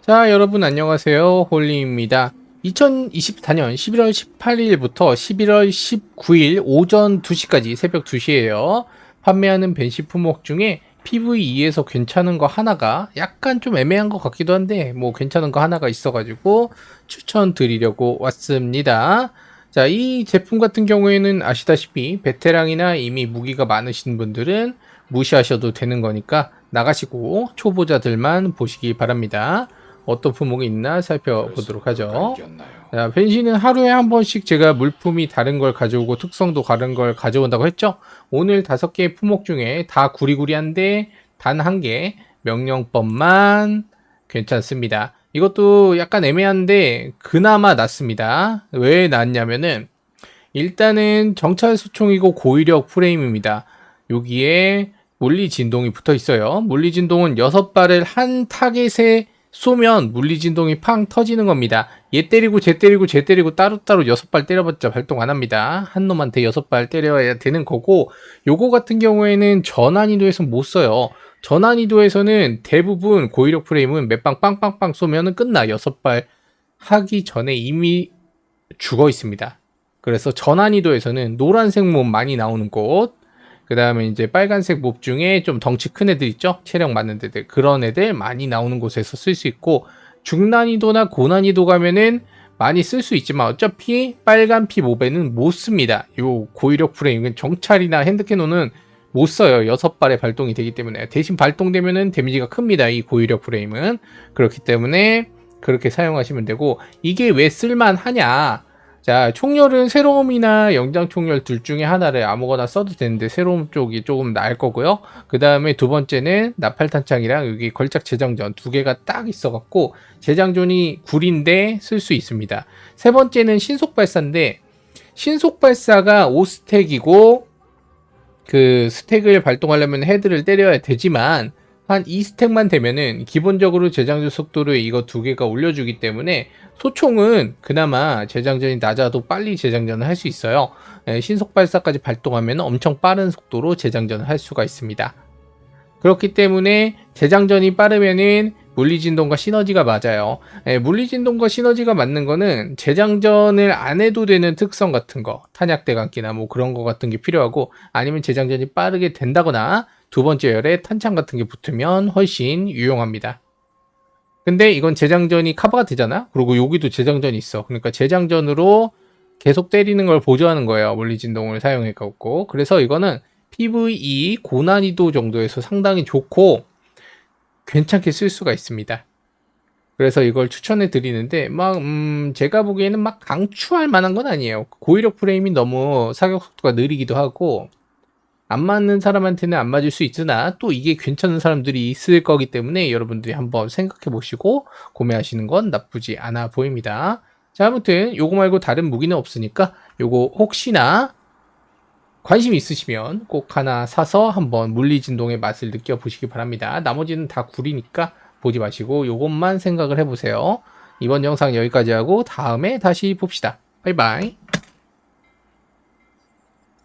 자, 여러분 안녕하세요. 홀리입니다. 2024년 11월 18일부터 11월 19일 오전 2시까지 새벽 2시에요. 판매하는 벤시 품목 중에 PVE에서 괜찮은 거 하나가 약간 좀 애매한 것 같기도 한데 뭐 괜찮은 거 하나가 있어가지고 추천드리려고 왔습니다. 자, 이 제품 같은 경우에는 아시다시피 베테랑이나 이미 무기가 많으신 분들은 무시하셔도 되는 거니까 나가시고 초보자들만 보시기 바랍니다. 어떤 품목이 있나 살펴보도록 하죠. 자, 벤시는 하루에 한 번씩 제가 물품이 다른 걸 가져오고 특성도 다른 걸 가져온다고 했죠. 오늘 다섯 개의 품목 중에 다 구리구리한데 단 한 개 명령법만 괜찮습니다. 이것도 약간 애매한데 그나마 낫습니다. 왜 낫냐면은 일단은 정찰 소총이고 고위력 프레임입니다. 여기에 물리 진동이 붙어 있어요. 물리 진동은 6발을 한 타겟에 쏘면 물리 진동이 팡 터지는 겁니다. 얘 때리고 쟤 때리고 쟤 때리고 따로따로 6발 때려봤자 발동 안 합니다. 한 놈한테 6발 때려야 되는 거고 요거 같은 경우에는 전환이도에서 못 써요. 전환이도에서는 대부분 고위력 프레임은 몇 방 빵빵빵 쏘면은 끝나. 6발 하기 전에 이미 죽어 있습니다. 그래서 전환이도에서는 노란색 몸 많이 나오는 곳, 그 다음에 이제 빨간색 몹 중에 좀 덩치 큰 애들 있죠? 체력 많은 애들. 그런 애들 많이 나오는 곳에서 쓸 수 있고, 중난이도나 고난이도 가면은 많이 쓸 수 있지만 어차피 빨간 피 몹에는 못 씁니다. 요 고위력 프레임은 정찰이나 핸드캐논은 못 써요. 여섯 발의 발동이 되기 때문에. 대신 발동되면은 데미지가 큽니다. 이 고위력 프레임은. 그렇기 때문에 그렇게 사용하시면 되고, 이게 왜 쓸만하냐? 자, 총열은 세롬이나 영장 총열 둘 중에 하나를 아무거나 써도 되는데 세롬 쪽이 조금 나을 거고요. 그 다음에 두 번째는 나팔탄창이랑 여기 걸작 재장전 두 개가 딱 있어갖고 재장전이 구린데 쓸 수 있습니다. 세 번째는 신속 발사인데 신속 발사가 5스택이고 그 스택을 발동하려면 헤드를 때려야 되지만 한 2스택만 되면은 기본적으로 재장전 속도를 이거 두 개가 올려주기 때문에 소총은 그나마 재장전이 낮아도 빨리 재장전을 할 수 있어요. 예, 신속 발사까지 발동하면 엄청 빠른 속도로 재장전을 할 수가 있습니다. 그렇기 때문에 재장전이 빠르면은 물리진동과 시너지가 맞아요. 예, 물리진동과 시너지가 맞는 거는 재장전을 안 해도 되는 특성 같은 거, 탄약대감기나 뭐 그런 거 같은 게 필요하고 아니면 재장전이 빠르게 된다거나 두 번째 열에 탄창 같은 게 붙으면 훨씬 유용합니다. 근데 이건 재장전이 커버가 되잖아? 그리고 여기도 재장전이 있어. 그러니까 재장전으로 계속 때리는 걸 보조하는 거예요. 물리진동을 사용해 갖고. 그래서 이거는 PVE 고난이도 정도에서 상당히 좋고 괜찮게 쓸 수가 있습니다. 그래서 이걸 추천해 드리는데 막 음, 제가 보기에는 막 강추할 만한 건 아니에요. 고위력 프레임이 너무 사격 속도가 느리기도 하고 안 맞는 사람한테는 안 맞을 수 있으나 또 이게 괜찮은 사람들이 있을 거기 때문에 여러분들이 한번 생각해 보시고 구매하시는 건 나쁘지 않아 보입니다. 자, 아무튼 요거 말고 다른 무기는 없으니까 요거 혹시나 관심 있으시면 꼭 하나 사서 한번 물리 진동의 맛을 느껴보시기 바랍니다. 나머지는 다 구리니까 보지 마시고 요것만 생각을 해보세요. 이번 영상 여기까지 하고 다음에 다시 봅시다. 바이바이.